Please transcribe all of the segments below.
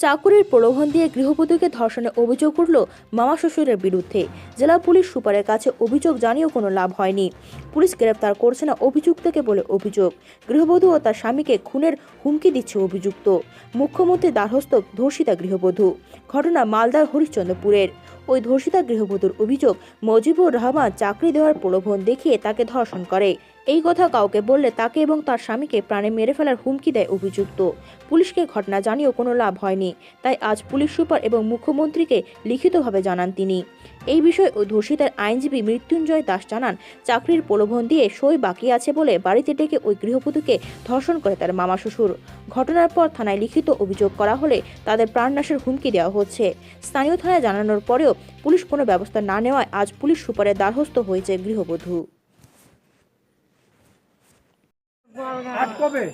চাকুরির প্রলোভন দিয়ে গৃহবধূকে ধর্ষণের অভিযোগ উঠল মামা শ্বশুরের বিরুদ্ধে। জেলা পুলিশ সুপারের কাছে অভিযোগ জানিয়েও কোনো লাভ হয়নি। পুলিশ গ্রেপ্তার করছে না অভিযুক্তকে বলে অভিযোগ। গৃহবধূ ও তার স্বামীকে খুনের হুমকি দিচ্ছে অভিযুক্ত। মুখ্যমন্ত্রী দ্বারস্থ ধর্ষিতা গৃহবধূ। ঘটনা মালদার হরিশ্চন্দ্রপুরের। ওই ধর্ষিতা গৃহবধূর অভিযোগ মজিবুর রহমান চাকরি দেওয়ার প্রলোভন দেখিয়ে তাকে ধর্ষণ করে। এই কথা কাউকে বললে তাকে এবং তার স্বামীকে প্রাণে মেরে ফেলার হুমকি দেয় অভিযুক্ত। পুলিশকে ঘটনা জানিয়েও কোনো লাভ হয়নি। তাই আজ পুলিশ সুপার এবং মুখ্যমন্ত্রীকে লিখিতভাবে জানান তিনি। এই বিষয়ে ওই ধর্ষিতার আইনজীবী মৃত্যুঞ্জয় দাস জানান চাকরির প্রলোভন দিয়ে সই বাকি আছে বলে বাড়িতে ডেকে ওই গৃহবধূকে ধর্ষণ করে তার মামা শ্বশুর। ঘটনার পর থানায় লিখিত অভিযোগ করা হলে তাদের প্রাণনাশের হুমকি দেওয়া হচ্ছে। স্থানীয় থানায় জানানোর পরেও পুলিশ কোনো ব্যবস্থা না নেওয়ায় আজ পুলিশ সুপারের দ্বারস্থ হয়েছে গৃহবধূ। আট কবে?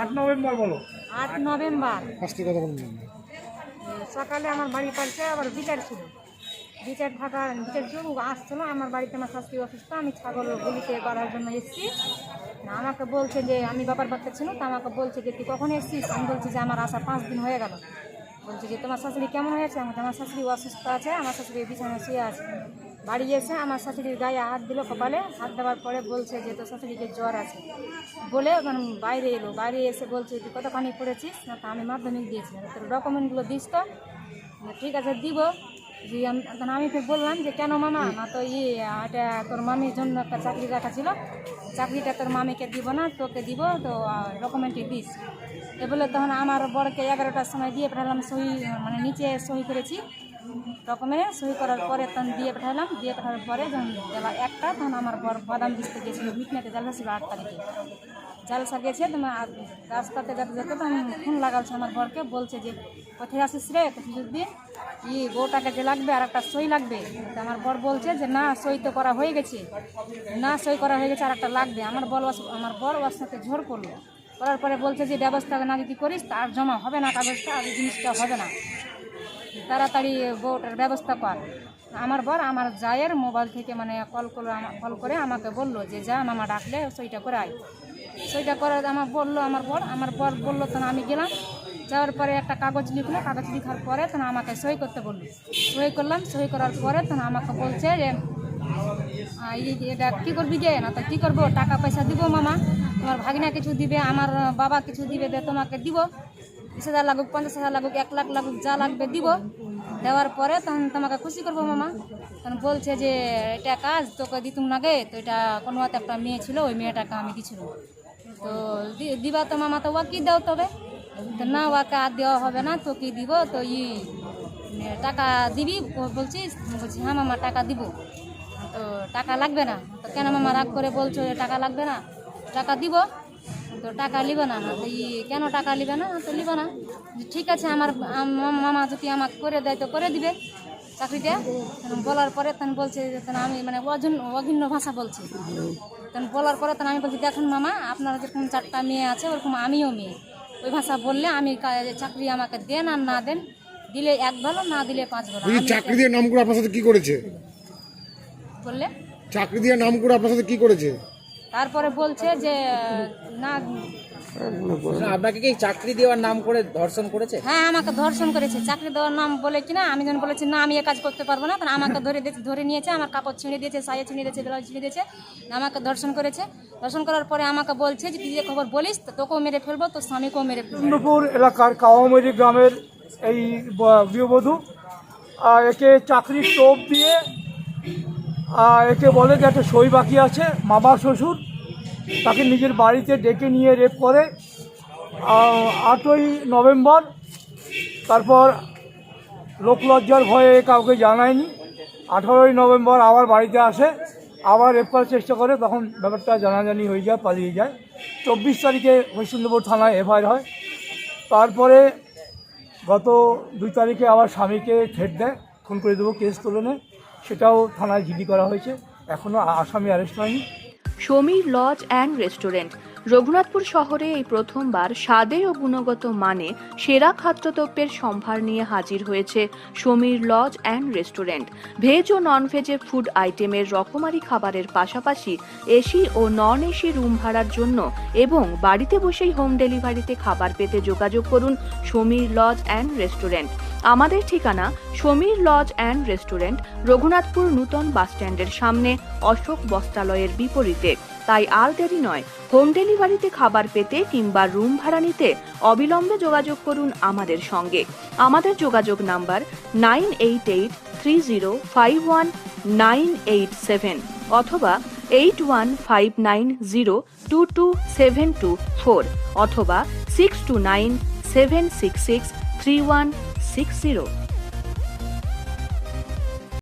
আট নভেম্বর বলো। আট নভেম্বর। ফার্স্টে কথা বলুন। সকালে আমার বাড়ি পাশে আবার বিচার ছিল বিচার থাকা বিচার ও আসছিল আমার বাড়িতে আমার শাস্তি অসুস্থ আমি ছাগল গুলিতে করার জন্য এসেছি। না, আমাকে বলছে যে আমি বাবার বাচ্চা ছিল তো আমাকে বলছে যে তুই কখন এসেছিস? আমি বলছি যে আমার আসা পাঁচ দিন হয়ে গেল। বলছে যে তোমার শাশুড়ি কেমন হয়েছে? আমি বলছি, আমার শাশুড়ি অসুস্থ আছে আমার শাশুড়ি বিছানায় শুয়ে আছে। বাড়ি এসে আমার শাশুড়ির গায়ে হাত দিল কপালে হাত দেওয়ার পরে বলছে যে তোর শাশুড়িকে জ্বর আছে। বলে বাইরে এলো বাইরে এসে বলছে তুই কতখানি পড়েছিস? না তো আমি মাধ্যমিক দিয়েছিলাম। তোর ডকুমেন্টগুলো দিস তো। ঠিক আছে দিব। আমি তখন আমি ফের বললাম যে, কেন মামা? না তো ই এটা তোর মামির জন্য একটা চাকরি রাখা ছিল। চাকরিটা তোর মামিকে দিব না, তোকে দিব, তো ডকুমেন্টে দিস। এ বলে তখন আমার বড়কে এগারোটার সময় দিয়ে পাঠালাম সই মানে নিচে সই করেছি। ডকুমেন্টে সই করার পরে তখন দিয়ে পাঠালাম। দিয়ে পাঠানোর পরে যখন বেলা একটা, তখন আমার বড় বাদাম দিতে গেছিল মিটনেতে জালসা ছিল আট তারিখে। জালসা গেছে তোমার রাস্তাতে যেতে যেতে তখন ফোন লাগাচ্ছে আমার বরকে, বলছে যে, কোথায় আসিস রে? যদি? ই বউটাকে যে লাগবে আর একটা সই লাগবে। আমার বর বলছে যে, না, সই তো করা হয়ে গেছে। না, সই করা হয়ে গেছে আর একটা লাগবে। আমার বল ওর- আমার বর ওর সাথে ঝোর করল। করার পরে বলছে যে, ব্যবস্থা না যদি করিস তার জমা হবে না কাগজটা, আর জিনিসটা হবে না। তাড়াতাড়ি বউটার ব্যবস্থা কর। আমার বর আমার জায়ের মোবাইল থেকে মানে কল করে আমা- কল করে আমাকে বলল যে, যা, মামা ডাকলে সইটা করে আয়। সইটা করে আমার বলল, আমার বর আমার বর বলল তখন আমি গেলাম। যাওয়ার পরে একটা কাগজ লিখলো, কাগজ লিখার পরে তখন আমাকে সই করতে বলল। সই করলাম, সই করার পরে তখন আমাকে বলছে যে এটা কী করবি যে না তো কী করব? টাকা পয়সা দিব, মামা। তোমার ভাগিনা কিছু দিবে, আমার বাবা কিছু দিবে তোমাকে দিব। বিশ হাজার লাগুক, পঞ্চাশ হাজার লাগুক, এক লাখ লাগুক, যা লাগবে দিব। দেওয়ার পরে তখন তোমাকে খুশি করব মামা। তখন বলছে যে, এটা কাজ, তোকে দিতুম নাগে তো এটা কোনো একটা মেয়ে ছিল, ওই মেয়েটাকে আমি দিছিল তো দিবা তো মামা, তো ওকে দাও তবে। তো না ওকে আর দেওয়া হবে না তো কি দিব, তো ই টাকা দিবি? বলছিস বলছি হ্যাঁ মামা, টাকা দিব। তো টাকা লাগবে না। তো কেন মামা রাগ করে বলছো টাকা লাগবে না? টাকা দিব। তো টাকা নিবে না তো ই কেন টাকা নিবে না? তো নিবে না। ঠিক আছে আমার আম- মামা যদি আমাকে করে দেয় তো করে দিবে চাকরিটা বলার পরে তখন বলছে যে আমি মানে অজন অভিন্ন ভাষা বলছি। তখন বলার পরে তখন আমি বলছি দেখুন মামা আপনার যেরকম চারটা মেয়ে আছে ওরকম আমিও মেয়ে। ওই ভাষা বললে আমি চাকরি আমাকে দেন আর না দেন দিলে এক ভালো না দিলে পাঁচ ভালো বলছি চাকরি দিয়ে নাম করে আপনার সাথে কি করেছে? বললে? চাকরি দিয়ে নাম করে আপনার সাথে কি করেছে? তারপরে বলছে যে না আপনাকে কি চাকরি দেওয়ার নাম করে ধর্ষণ করেছে? হ্যাঁ আমাকে ধর্ষণ করেছে। চাকরি দেওয়ার নাম বলে কিনা আমি যখন বলেছি না আমি এ কাজ করতে পারব না তখন আমাকে ধরে ধরে নিয়েছে আমার কাপড় ছিঁড়ে দিয়েছে সাইয়া ছিঁড়ে দিয়েছে ব্লাউজ ছিঁড়ে দিয়েছে আমাকে ধর্ষণ করেছে। ধর্ষণ করার পরে আমাকে বলছে যে তুই যে খবর বলিস তো তোকেও মেরে ফেলব তোর স্বামীকেও মেরে ফেলব। চন্দ্রপুর এলাকার কাওয়ামেরি গ্রামের এই গৃহবধূ আর একে চাকরির টোপ দিয়ে একে বলে যে একটা সই বাকি আছে মামা শ্বশুর, তাকে নিজের বাড়িতে ডেকে নিয়ে রেপ করে। আটই নভেম্বর, তারপর লোকলজ্জার ভয়ে কাউকে জানায়নি। আঠারোই নভেম্বর আবার বাড়িতে আসে, আবার রেপ করার চেষ্টা করে, তখন ব্যাপারটা জানাজানি হয়ে যায়, পালিয়ে যায়। চব্বিশ তারিখে হরিশ্চন্দ্রপুর থানায় এফআইআর হয়। তারপরে গত দুই তারিখে আবার স্বামীকে থ্রেট দেয়, খুন করে দেবো, কেস তুলে নেয়। সেটাও থানায় জিডি করা হয়েছে। এখনও আসামি অ্যারেস্ট হয়নি। Samir lodge and restaurant Raghunathpur শহরে এই প্রথমবার স্বাদে ও গুণগত মানে সেরা খাদ্যদ্রব্যের সম্ভার নিয়ে হাজির হয়েছে Samir lodge and restaurant veg O non ভেজের ফুড আইটেমের রকমারি খাবারের পাশাপাশি এসি ও নন এসি রুম ভাড়ার জন্য এবং বাড়িতে বসেই হোম ডেলিভারিতে খাবার পেতে যোগাযোগ করুন সমীর লজ অ্যান্ড রেস্টুরেন্ট আমাদের ঠিকানা Samir lodge and restaurant, Raghunathpur নূতন বাসস্ট্যান্ডের সামনে অশোক বস্ত্রালয়ের বিপরীতে। তাই আর দেরি নয় হোম ডেলিভারিতে খাবার পেতে কিংবা রুম ভাড়া নিতে অবিলম্বে যোগাযোগ করুন আমাদের সঙ্গে। আমাদের যোগাযোগ number nine eight eight three zero five one nine eight seven অথবা eight one five nine zero two two seven two four অথবা six two nine seven six six three one six zero